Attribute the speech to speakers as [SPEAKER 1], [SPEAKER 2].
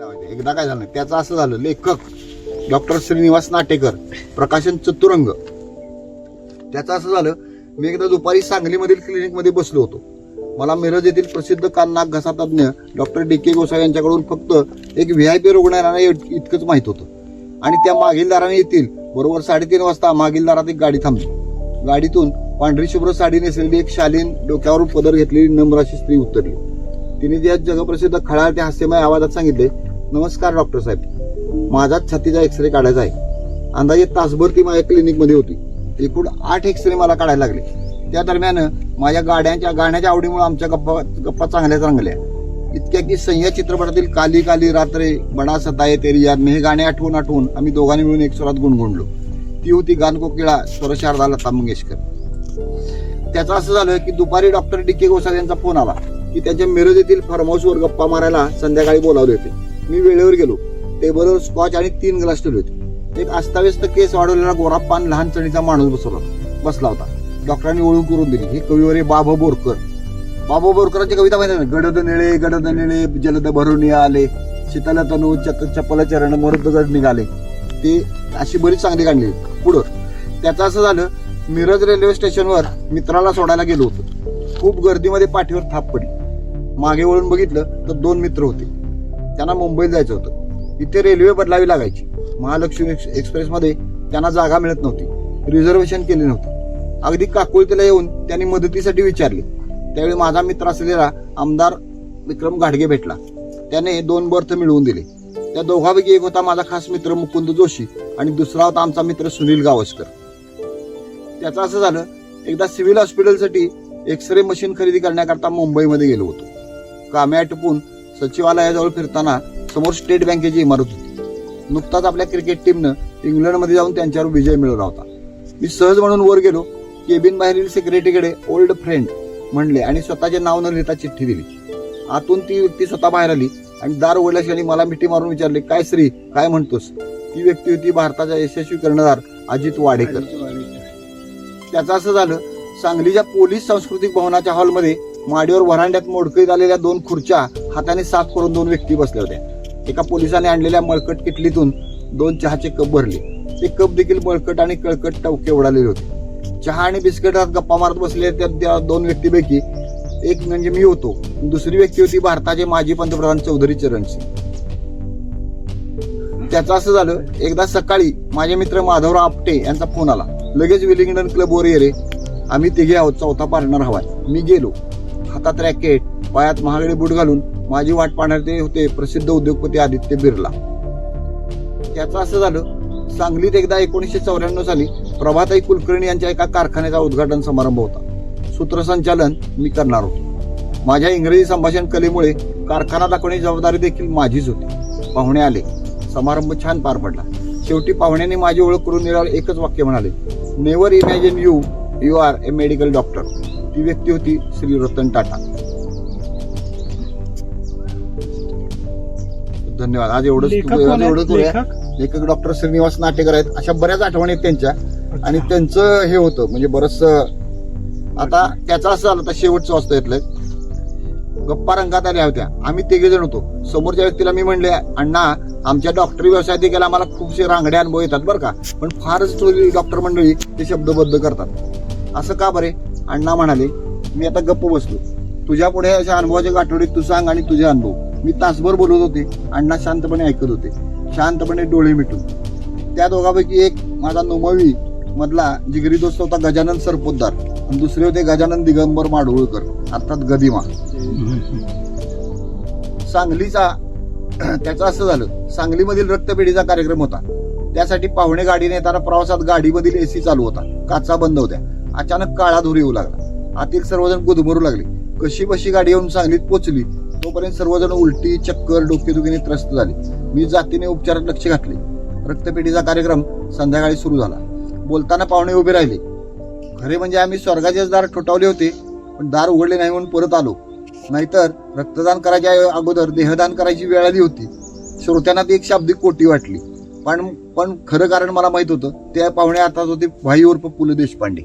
[SPEAKER 1] एकदा काय झालं त्याचं असं झालं लेखक डॉक्टर श्रीनिवास नाटेकर प्रकाशन चतुरंग. त्याचं असं झालं मी एकदा दुपारी सांगलीमधील क्लिनिकमध्ये बसलो होतो. मला मिरज येथील प्रसिद्ध कान नाक घसा तज्ज्ञ डॉक्टर डी के गोसावी यांच्याकडून फक्त एक व्ही आय पी रुग्णालयाला इतकंच माहीत होतं. आणि त्या मागील दाराने येतील बरोबर साडेतीन वाजता मागील दारात एक गाडी थांबली. गाडीतून पांढरी शुभ्र साडी नेसलेली एक शालीन डोक्यावरून पदर घेतलेली नम्र अशी स्त्री उतरली. तिने त्या जगप्रसिद्ध खळाळ त्या हास्यमय आवाजात सांगितले नमस्कार डॉक्टर साहेब. माझाच छातीचा एक्सरे काढायचा आहे. अंदाजे तासभर ती माझ्या क्लिनिकमध्ये होती. एकूण आठ एक्सरे मला काढायला लागले. त्या दरम्यान माझ्या गाड्यांच्या गाण्याच्या आवडीमुळे आमच्या गप्पा गप्पा चांगल्या चांगल्या इतक्या की सह्या चित्रपटातील काली काली रात्रे बडा सताये तेरी याद हे गाणे आठवून आठवून आम्ही दोघांनी मिळून एक स्वरात गुणगुणलो. ती होती गानकोकिळा स्वरशारदा स्वर शारदा लता मंगेशकर. त्याचं असं झालं की दुपारी डॉक्टर डी के गोसाल यांचा फोन आला की त्यांच्या मिरज येथील फार्म हाऊसवर गप्पा मारायला संध्याकाळी बोलावले होते. मी वेळेवर गेलो. टेबलवर स्कॉच आणि तीन ग्लास ठेवले होते. एक अस्ताव्यस्त केस वाढवलेला गोरापान लहान चणीचा माणूस बसवला. बसला होता. डॉक्टरांनी ओळख करून दिली. हे कविवारी बाबा बोरकर. बाबा बोरकरांची कविता माहिती ना गडद निळे गडद निळे जलद भरून आले. शीतल तनू चत चपल चरण मरुदगड निघाले. ते अशी बरीच चांगली काढली. पुढं. त्याचं असं झालं मिरज रेल्वे स्टेशनवर मित्राला सोडायला गेलो होतो. खूप गर्दीमध्ये पाठीवर थाप पडली. मागे वळून बघितलं तर दोन मित्र होते. त्यांना मुंबईत जायचं होतं. इथे रेल्वे बदलावी लागायची. महालक्ष्मी एक्स- एक्सप्रेसमध्ये त्यांना जागा मिळत नव्हती. रिझर्वेशन केले नव्हते. अगदी काकुळतीला येऊन त्यांनी मदतीसाठी विचारले. त्यावेळी माझा मित्र असलेला आमदार विक्रम घाडगे भेटला. त्याने दोन बर्थ मिळवून दिले. त्या दोघांपैकी एक होता माझा खास मित्र मुकुंद जोशी आणि दुसरा होता आमचा मित्र सुनील गावस्कर. त्याचं असं झालं एकदा सिव्हिल हॉस्पिटलसाठी एक्सरे मशीन खरेदी करण्याकरता मुंबईमध्ये गेलो होतो. कामे आटपून सचिवालयाजवळ फिरताना समोर स्टेट बँकेची इमारत होती. नुकताच आपल्या क्रिकेट टीमनं इंग्लंडमध्ये जाऊन त्यांच्यावर विजय मिळवला होता. मी सहज म्हणून वर गेलो केबिन बाहेरील सेक्रेटरीकडे ओल्ड फ्रेंड म्हणले आणि स्वतःचे नाव न लिहिता चिठ्ठी दिली. आतून ती व्यक्ती स्वतः बाहेर आली आणि दार उघडल्याशिवाय मला मिठी मारून विचारले काय श्री काय म्हणतोस? ती व्यक्ती होती भारताचा यशस्वी कर्णधार अजित वाडेकर. त्याचं असं झालं सांगलीच्या पोलीस सांस्कृतिक भवनाच्या हॉलमध्ये माडीवर व्हरांड्यात मोडकळीत आलेल्या दोन खुर्च्या हाताने साफ करून दोन व्यक्ती बसल्या होत्या. एका पोलिसाने आणलेल्या मळकट किटलीतून दोन चहाचे कप भरले. ते कप देखील मळकट आणि कळकट टवके उडालेले होते. चहा आणि बिस्किटात गप्पा मारत बसलेल्या त्या त्या दोन व्यक्तीपैकी एक म्हणजे मी होतो. दुसरी व्यक्ती होती भारताचे माजी पंतप्रधान चौधरी चरण सिंग. त्याचं असं झालं एकदा सकाळी माझे मित्र माधवराव आपटे यांचा फोन आला. लगेच विलिंग्डन क्लबवर ये रे आम्ही तिघे आहोत चौथा पार्टनर हवाय. मी गेलो. हातात रॅकेट पायात महागडे बूट घालून माझी वाट पाहणारे होते प्रसिद्ध उद्योगपती आदित्य बिर्ला. त्याचं असं झालं सांगलीत एकदा एकोणीसशे चौऱ्याण्णव साली प्रभाताई कुलकर्णी यांच्या एका कारखान्याचा उद्घाटन समारंभ होता. सूत्रसंचालन मी करणार होतो. माझ्या इंग्रजी संभाषण कलेमुळे कारखाना दाखवण्याची जबाबदारी देखील माझीच होती. पाहुणे आले. समारंभ छान पार पडला. शेवटी पाहुण्याने माझी ओळख करून दिल्यावर एकच वाक्य म्हणाले never imagine you you are a medical doctor ती व्यक्ती होती श्री रतन टाटा. धन्यवाद. आज एवढंच
[SPEAKER 2] लेखक
[SPEAKER 1] आज एवढंच.
[SPEAKER 2] लेखक?
[SPEAKER 1] लेखक डॉक्टर श्रीनिवास नाटेकर आहेत. अशा बऱ्याच आठवणी आहेत त्यांच्या. आणि त्यांचं हे होतं म्हणजे बरस आता त्याचं असं झालं आता शेवटचं वाचता येतलं गप्पा रंगात आल्या होत्या. आम्ही तिघे जण होतो. समोरच्या व्यक्तीला मी म्हणले अण्णा आमच्या डॉक्टरी व्यवसायात देखील आम्हाला खूपसे रांगडे अनुभव येतात बरं का. पण फारच थोडी डॉक्टर मंडळी ते शब्दबद्ध करतात. असं का बरे? अण्णा म्हणाले मी आता गप्प बसलो. तुझ्या पुढे अशा अनुभवाच्या गाठोडीत तू सांग आणि तुझे अनुभव. मी तासभर बोलत होते. अण्णा शांतपणे ऐकत होते. शांतपणे डोळे मिटून. त्या दोघांपैकी एक माझा नोमवी मधला जिगरी दोस्त होता गजानन सरपोतदार. आणि दुसरे होते गजानन दिगंबर माडगुळकर अर्थात गदिमा. सांगलीचा त्याचं असं झालं. सांगलीमधील रक्तपेढीचा कार्यक्रम होता. त्यासाठी पाहुणे गाडीने येताना प्रवासात गाडीमधील एसी चालू होता. काचा बंद होत्या. अचानक काळा धुरी येऊ लागला. आतील सर्वजण गुदमरू लागले. कशी बशी गाडी येऊन सांगलीत पोचली. तोपर्यंत सर्वजण उलटी चक्कर डोकेदुखीने त्रस्त झाले. मी जातीने उपचारात लक्ष घातले. रक्तपेढीचा कार्यक्रम संध्याकाळी सुरू झाला. बोलताना पाहुणे उभे राहिले. खरे म्हणजे आम्ही स्वर्गाचेच दार ठोठावले होते पण दार उघडले नाही म्हणून परत आलो. नाहीतर रक्तदान करायच्या अगोदर देहदान करायची वेळ आली होती. श्रोत्यांना ती एक शाब्दिक कोटी वाटली. पण पण खरं कारण मला माहीत होतं त्या पाहुणे आता होते भाई उर्फ पु ल देशपांडे.